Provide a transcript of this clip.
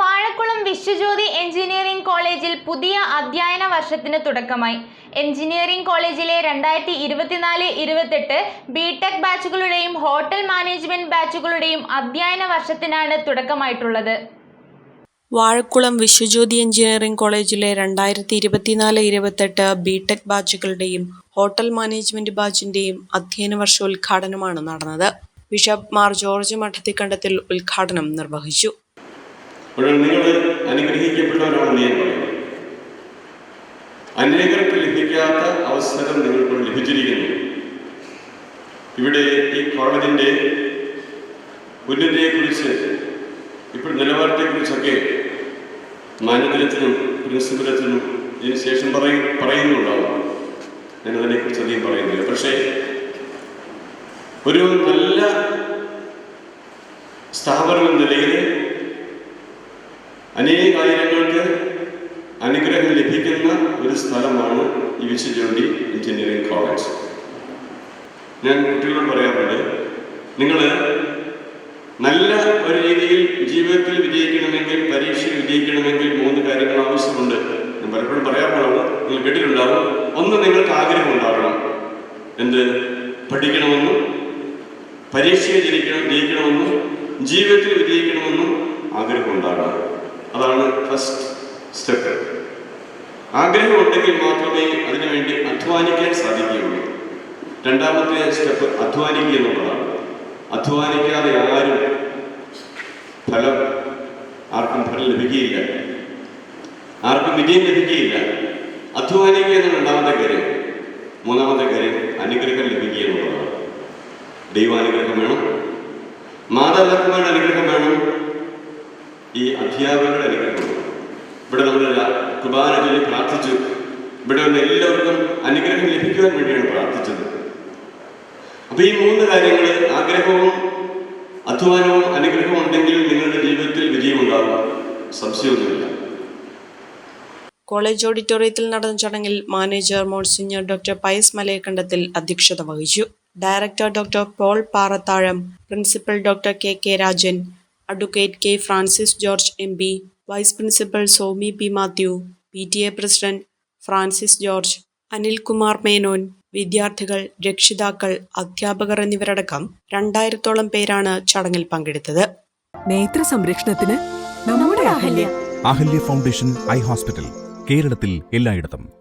Vazhakkulam Vishwajyothi engineering കോളേജിൽ പുതിയ അധ്യയന വർഷത്തിന് തുടക്കമായി. എഞ്ചിനീയറിംഗ് കോളേജിലെ രണ്ടായിരത്തി ഇരുപത്തിനാല് ഇരുപത്തെട്ട് ബിടെക് ബാച്ചുകളുടെയും ഹോട്ടൽ മാനേജ്മെന്റ് ബാച്ചുകളുടെയും അധ്യയന വർഷത്തിനാണ് തുടക്കമായിട്ടുള്ളത്. വാഴക്കുളം വിശ്വജ്യോതി എഞ്ചിനീയറിംഗ് കോളേജിലെ രണ്ടായിരത്തി ഇരുപത്തിനാല് ഇരുപത്തെട്ട് ബിടെക് ബാച്ചുകളുടെയും ഹോട്ടൽ മാനേജ്മെന്റ് ബാച്ചിന്റെയും അധ്യയന വർഷ ഉദ്ഘാടനമാണ് നടന്നത്. ബിഷപ്പ് മാർ ജോർജ് മഠത്തിക്കണ്ടത്തിൽ ഉദ്ഘാടനം നിർവഹിച്ചു. അപ്പോൾ നിങ്ങൾ അനുഗ്രഹിക്കപ്പെട്ടവരാണെന്ന് ഞാൻ പറയുന്നു അനേകർക്ക് ലഭിക്കാത്ത അവസരം നിങ്ങൾക്ക് ലഭിച്ചിരിക്കുന്നു. ഇവിടെ ഈ കോളേജിന്റെ ഉന്നതിയെക്കുറിച്ച് ഇപ്പോൾ നിലവാരത്തെക്കുറിച്ചൊക്കെ മാനദണ്ഡത്തിനും പ്രിൻസിപ്പലത്തിനും ഇതിന് ശേഷം പറയും പറയുന്നുണ്ടാവും. ഞാൻ അതിനെക്കുറിച്ച് അധികം പറയുന്നില്ല. പക്ഷേ ഒരു നല്ല സ്ഥാപനം എന്ന നിലയിൽ അനേകായിരങ്ങൾക്ക് അനുഗ്രഹം ലഭിക്കുന്ന ഒരു സ്ഥലമാണ് ഈ വിശ്വജ്യോതി എഞ്ചിനീയറിംഗ് കോളേജ്. ഞാൻ കുട്ടികളോട് പറയാറുണ്ട് നിങ്ങൾ നല്ല ഒരു രീതിയിൽ ജീവിതത്തിൽ വിജയിക്കണമെങ്കിൽ പരീക്ഷയിൽ വിജയിക്കണമെങ്കിൽ മൂന്ന് കാര്യങ്ങൾ ആവശ്യമുണ്ട്. ഞാൻ പലപ്പോഴും പറയാറുള്ളത് നിങ്ങൾ കേട്ടിട്ടുണ്ടാവും. ഒന്ന് നിങ്ങൾക്ക് ആഗ്രഹം ഉണ്ടാകണം എന്ത്? പഠിക്കണമെന്നും പരീക്ഷയിൽ ജയിക്കണം ജയിക്കണമെന്നും ജീവിതത്തിൽ വിജയിക്കണമെന്നും ആഗ്രഹം ഉണ്ടാകണം അതാണ് ഫസ്റ്റ് സ്റ്റെപ്പ് ആഗ്രഹം ഉണ്ടെങ്കിൽ മാത്രമേ അതിനുവേണ്ടി അധ്വാനിക്കാൻ സാധിക്കുകയുള്ളൂ. രണ്ടാമത്തെ സ്റ്റെപ്പ് അധ്വാനിക്കുക എന്നുള്ളതാണ്. അധ്വാനിക്കാതെ ആരും ഫലം ആർക്കും ഫലം ലഭിക്കുകയില്ല. ആർക്കും വിജയം ലഭിക്കുകയില്ല. അധ്വാനിക്കുക എന്ന രണ്ടാമത്തെ കാര്യം. മൂന്നാമത്തെ കാര്യം അനുഗ്രഹം ലഭിക്കുക എന്നുള്ളതാണ്. ദൈവാനുഗ്രഹം വേണം. മാതാപിതാക്കന്മാരുടെ അനുഗ്രഹം വേണം. ഈ അധ്യാപകരുടെ വേണം ഇവിടെ നമ്മൾ കുർബാന ചൊല്ലി പ്രാർത്ഥിച്ചു. ഇവിടെ വന്ന എല്ലാവർക്കും അനുഗ്രഹം ലഭിക്കുവാൻ വേണ്ടിയാണ് പ്രാർത്ഥിച്ചത്. അപ്പൊ ഈ മൂന്ന് കാര്യങ്ങൾ ആഗ്രഹവും അധ്വാനവും അനുഗ്രഹവും ഉണ്ടെങ്കിൽ നിങ്ങളുടെ ജീവിതത്തിൽ വിജയമുണ്ടാകും. സംശയമൊന്നുമില്ല. കോളേജ് ഓഡിറ്റോറിയത്തിൽ നടന്ന ചടങ്ങിൽ manager monsignor doctor Pius Malayakandathil അധ്യക്ഷത വഹിച്ചു. Director doctor Paul Parathazham principal doctor K K Rajan advocate K Francis George M P vice principal Somi P Mathew P T A president Francis George Anilkumar Menon വിദ്യാർത്ഥികൾ രക്ഷിതാക്കൾ അധ്യാപകർ എന്നിവരടക്കം രണ്ടായിരത്തോളം പേരാണ് ചടങ്ങിൽ പങ്കെടുത്തത്. നേത്ര സംരക്ഷണത്തിന് നമ്മുടെ Ahalya. Ahalya foundation eye hospital കേരളത്തിൽ എല്ലായിടത്തും.